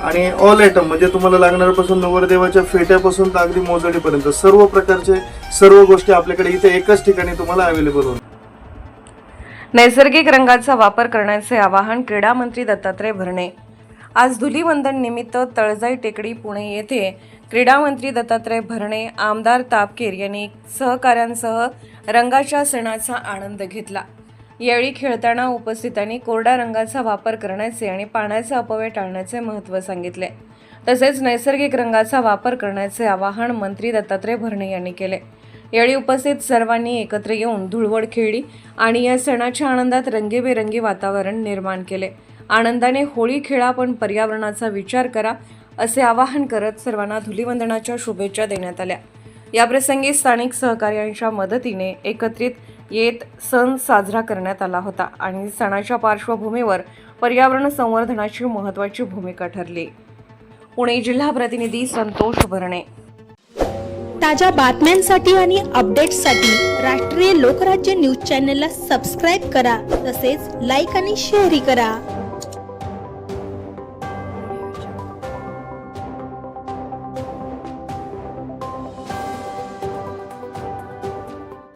आणि all item म्हणजे तुम्हाला लागणाऱ्यापासून नवरदेवाच्या फेट्यापासून तर अगदी मोजडीपर्यंत सर्व प्रकारचे सर्व गोष्टी आपल्याकडे इथे एकाच ठिकाणी तुम्हाला अवेलेबल होणार नैसर्गिक रंगाचा वापर करण्याचे आवाहन क्रीडा मंत्री दत्तात्रय भरणे. आज धुलीवंदन निमित्त तळजाई टेकडी पुणे येथे क्रीडा मंत्री दत्तात्रय भरणे आमदार तापकीर यांनी सहकाऱ्यांसह रंगाच्या सणाचा आनंद घेतला. यावेळी खेळताना उपस्थितांनी कोरड्या रंगाचा वापर करण्याचे आणि पाण्याचा अपव्यय टाळण्याचे महत्त्व सांगितले. तसेच नैसर्गिक रंगाचा वापर करण्याचे आवाहन मंत्री दत्तात्रय भरणे यांनी केले. यावेळी उपस्थित सर्वांनी एकत्र येऊन धुळवड खेळली आणि या सणाच्या आनंदात रंगीबेरंगी वातावरण निर्माण केले. आनंदाने होळी खेळा पण पर्यावरणाचा विचार करा असे आवाहन करत सर्वांना धुलीवंदनाच्या शुभेच्छा देण्यात आल्या. याप्रसंगी स्थानिक सहकार्यांच्या मदतीने एकत्रित येत सण साजरा करण्यात आला होता आणि सणाच्या पार्श्वभूमीवर पर्यावरण संवर्धनाची महत्त्वाची भूमिका ठरली. पुणे जिल्हा प्रतिनिधी संतोष भरणे. ताज्या बातम्यांसाठी आणि अपडेट्ससाठी राष्ट्रीय लोकराज्य न्यूज चॅनलला सबस्क्राईब करा तसेच लाईक आणि शेअरही करा.